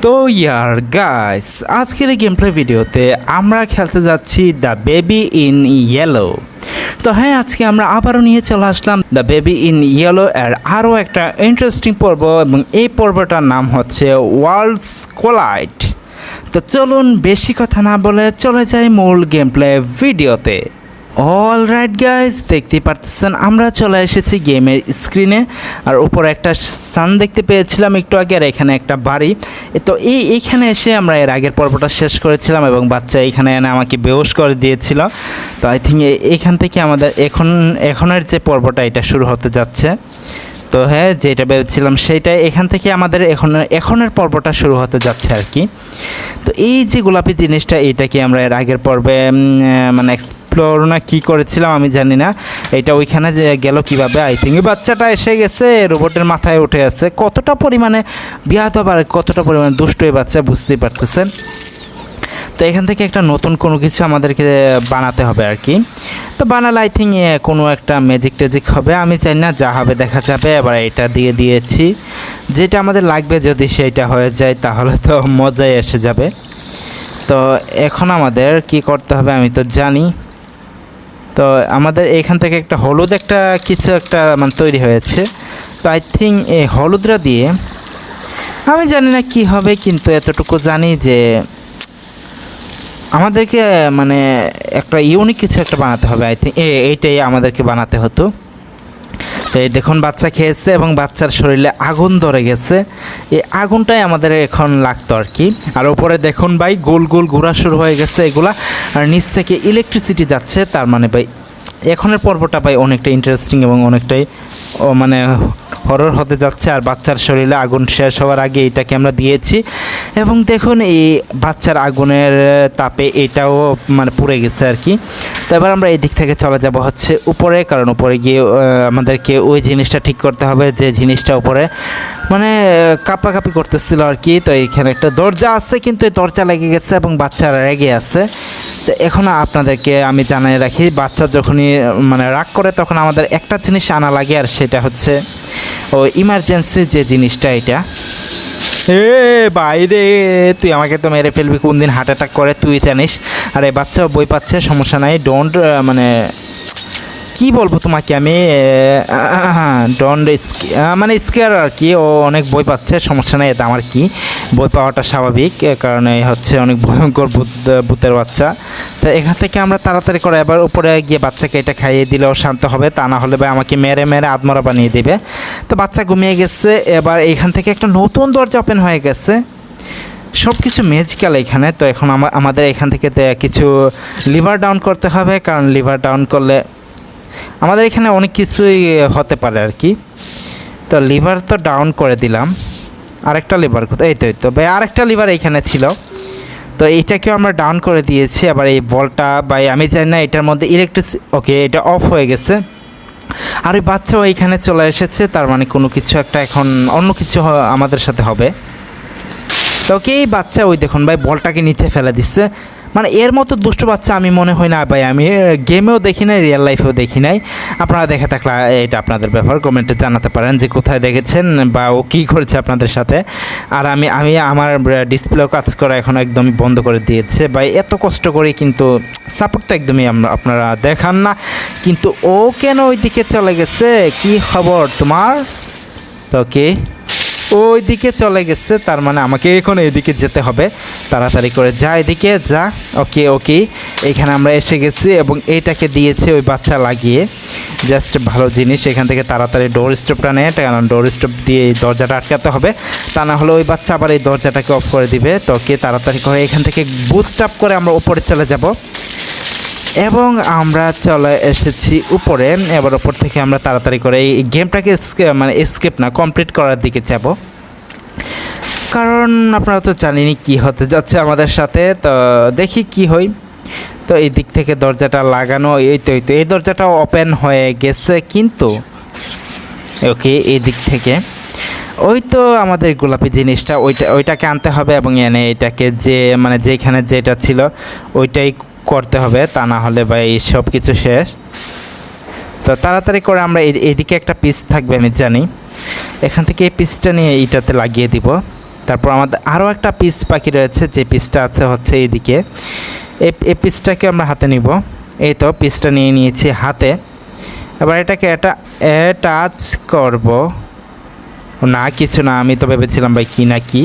তো ইয়ার গাইস আজকের গেম প্লে ভিডিওতে আমরা খেলতে যাচ্ছি দ্য বেবি ইন ইয়েলো তো হ্যাঁ আজকে আমরা আবারও নিয়ে চলে আসলাম দ্য বেবি ইন ইয়েলো এর আরও একটা ইন্টারেস্টিং পর্ব এবং এই পর্বটার নাম হচ্ছে ওয়ার্ল্ডস কোলাইট তো চলুন, বেশি কথা না বলে চলে যাই মূল গেম প্লে ভিডিওতে অল রাইট গাইজ দেখতে পারতেছেন, আমরা চলে এসেছি গেমের স্ক্রিনে আর উপরে একটা সান দেখতে পেয়েছিলাম একটু আগে, আর এখানে একটা বাড়ি। তো এই, এইখানে এসে আমরা এর আগের পর্বটা শেষ করেছিলাম, এবং বাচ্চা এখানে এনে আমাকে বেহস করে দিয়েছিল। তো আই থিঙ্ক এখান থেকে আমাদের এখন, এখনের যে পর্বটা, এটা শুরু হতে যাচ্ছে। তো হ্যাঁ যেটা ভেবেছিলাম সেইটাই এখান থেকে আমাদের এখন, এখনের পর্বটা শুরু হতে যাচ্ছে আর কি। তো এই যে গোলাপি জিনিসটা এইটাকে আমরা এর আগের পর্বে মানে এক্সপ্লোর না কী করেছিলাম আমি জানি না। এটা ওইখানে যে গেল কীভাবে আই থিঙ্ক বাচ্চাটা এসে গেছে, রোবটের মাথায় উঠে আছে। কতটা পরিমাণে বিয়াত আর কতটা পরিমাণে দুষ্ট এই বাচ্চা বুঝতেই পারতেছেন। তো এখান থেকে একটা নতুন কোনো কিছু আমাদেরকে বানাতে হবে আর কি। তো বানালে আই থিঙ্ক কোনো একটা ম্যাজিক টেজিক হবে। আমি চাই না যা হবে দেখা যাবে, এবার এটা দিয়ে দিয়েছি। যেটা আমাদের লাগবে যদি সেইটা হয়ে যায়, তাহলে তো মজাই এসে যাবে। তো এখন আমাদের কি করতে হবে আমি তো জানি। তো আমাদের এখান থেকে একটা হলুদ একটা কিছু একটা মানে তৈরি হয়েছে। তো আই থিঙ্ক এই হলুদরা দিয়ে, আমি জানি না কি হবে, কিন্তু এতটুকু জানি যে আমাদেরকে মানে একটা ইউনিক কিছু একটা বানাতে হবে। আই থিঙ্ক এইটাই আমাদেরকে বানাতে হতো। তো এই দেখুন, বাচ্চা খেয়েছে এবং বাচ্চার শরীরে আগুন ধরে গেছে। এই আগুনটাই আমাদের এখন লাগতো আর কি। আর উপরে দেখুন ভাই, গোল গোল ঘোরা শুরু হয়ে গেছে এগুলা। আর নিচ থেকে ইলেকট্রিসিটি যাচ্ছে, তার মানে ভাই, এখনের পর্বটা ভাই অনেকটা ইন্টারেস্টিং এবং অনেকটাই মানে হরর হতে যাচ্ছে। আর বাচ্চার শরীরে আগুন শেষ হওয়ার আগে এটাকে আমরা দিয়েছি। এবং দেখুন, এই বাচ্চার আগুনের তাপে এটাও মানে পুড়ে গেছে আর কি। তো এবার আমরা এই দিক থেকে চলে যাব হচ্ছে উপরে, কারণ উপরে গিয়ে আমাদেরকে ওই জিনিসটা ঠিক করতে হবে, যে জিনিসটা উপরে মানে কাঁপাকাঁপি করতেছিল আর কি। তো এখানে একটা দরজা আছে, কিন্তু এই দরজা লেগে গেছে এবং বাচ্চারা রেগে আছে। তো এখন আপনাদেরকে আমি জানাই রাখি, বাচ্চা যখনই মানে রাগ করে, তখন আমাদের একটা জিনিস আনা লাগে, আর সেটা হচ্ছে, ও ইমার্জেন্সি যে জিনিসটা এটা। এ বাইরে তুই আমাকে তো মেরে ফেলবি কোন দিন হার্ট অ্যাটাক করে, তুই জানিস। আর এই বাচ্চাও বই পাচ্ছে, সমস্যা নাই। ডোন্ট মানে কি বলব তোমাকে আমি? ডন্ট মানে স্কেয়ার আর কি। ও অনেক বই পাচ্ছে, সমস্যা নেই, এটা আমার কি? বই পাওয়াটা স্বাভাবিক কারণে হচ্ছে অনেক ভয়ঙ্কর ভূত ভূতের বাচ্চা। তো এখান থেকে আমরা তাড়াতাড়ি করে এবার উপরে গিয়ে বাচ্চাকে এটা খাইয়ে দিলেও শান্ত হবে। তা না হলে ভাই আমাকে মেরে মেরে আদমরা বানিয়ে দেবে। তো বাচ্চা ঘুমিয়ে গেছে, এবার এখান থেকে একটা নতুন দরজা ওপেন হয়ে গেছে। সব কিছু ম্যাজিক্যাল এখানে, তো এখন আমাদের এখান থেকে কিছু লিভার ডাউন করতে হবে, কারণ লিভার ডাউন করলে আমাদের এখানে অনেক কিছুই হতে পারে আর কি তো লিভার তো ডাউন করে দিলাম। আরেকটা লিভার এই তো এই তো, ভাই, আরেকটা লিভার এখানে ছিল। তো এইটাকেও আমরা ডাউন করে দিয়েছি, আবার এই বলটা বা আমি জানি না এটার মধ্যে ইলেকট্রিক ওকে এটা অফ হয়ে গেছে। আর ওই বাচ্চাও এখানে চলে এসেছে, তার মানে কোনো কিছু একটা এখন অন্য কিছু আমাদের সাথে হবে। ওকে এই বাচ্চা ওই দেখুন ভাই বলটাকে নিচে ফেলে দিচ্ছে। মানে এর মতো দুষ্ট বাচ্চা আমি মনে হয় না ভাই। আমি গেমেও দেখি নাই রিয়েল লাইফেও দেখি নাই। আপনারা দেখে থাকলে এটা আপনাদের ব্যাপার। কমেন্টে জানাতে পারেন যে কোথায় দেখেছেন বা ও কী করেছে আপনাদের সাথে। আর আমি আমি আমার ডিসপ্লেও কাজ করা এখন একদম বন্ধ করে দিয়েছে। ভাই, এত কষ্ট করে কিন্তু সাপোর্ট তো একদমই আপনারা দেখান না। কিন্তু ও কেন ওই দিকে চলে গেছে? কি খবর তোমার? তো কে? ওই দিকে চলে গেছে, তার মানে আমাকে এখন এদিকে যেতে হবে। তাড়াতাড়ি করে যা এদিকে, যা। ওকে ওকে। এখানে আমরা এসে গেছি এবং এইটাকে দিয়েছে ওই বাচ্চা লাগিয়ে। জাস্ট ভালো জিনিস, এখান থেকে তাড়াতাড়ি ডোর স্টপটা নেয় কারণ ডোর স্টপ দিয়ে এই দরজাটা আটকাতে হবে। তা না হলে ওই বাচ্চা আবার এই দরজাটাকে অফ করে দিবে। তো ওকে তাড়াতাড়ি করে এখান থেকে বুস্ট আপ করে আমরা উপরে চলে যাব। এবং আমরা চলে এসেছি উপরে। এবার উপর থেকে আমরা তাড়াতাড়ি করে এই গেমটাকে মানে স্কেপ না কমপ্লিট করার দিকে যাব। কারণ আপনারা তো জানেনই কি হতে যাচ্ছে আমাদের সাথে, তো দেখি কি হই তো এই দিক থেকে দরজাটা লাগানো, এই তো এই তো, এই দরজাটা ওপেন হয়ে গেছে কিন্তু। ওকে, এই দিক থেকে। ওই তো আমাদের গোলাপি জিনিসটা, ওইটা, ওইটাকে আনতে হবে এবং এনে এটাকে যে মানে যেখানে যেটা ছিল, ওইটাই করতে হবে, তা না হলে এই সব কিছু শেষ। তো তাড়াতাড়ি করে আমরা এদিকে একটা পিস থাকবে, আমি জানি। এখান থেকে এই পিসটা নিয়ে এইটাতে লাগিয়ে দিব। তারপর আমাদের আরও একটা পিস পাখি রয়েছে, যে পিসটা আছে হচ্ছে এইদিকে। এই পিসটাকে আমরা হাতে নিব। এই তো পিসটা নিয়ে নিয়েছি হাতে। এবার এটাকে এটা টাচ করব। না, কিছু না, আমি তো ভেবেছিলাম ভাই কি না কি।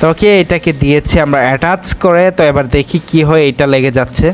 তো ওকে এটাকে দিয়েছি, আমরা অ্যাটাচ করে, তো এবার দেখি কি হয়, এটা লেগে যাচ্ছে।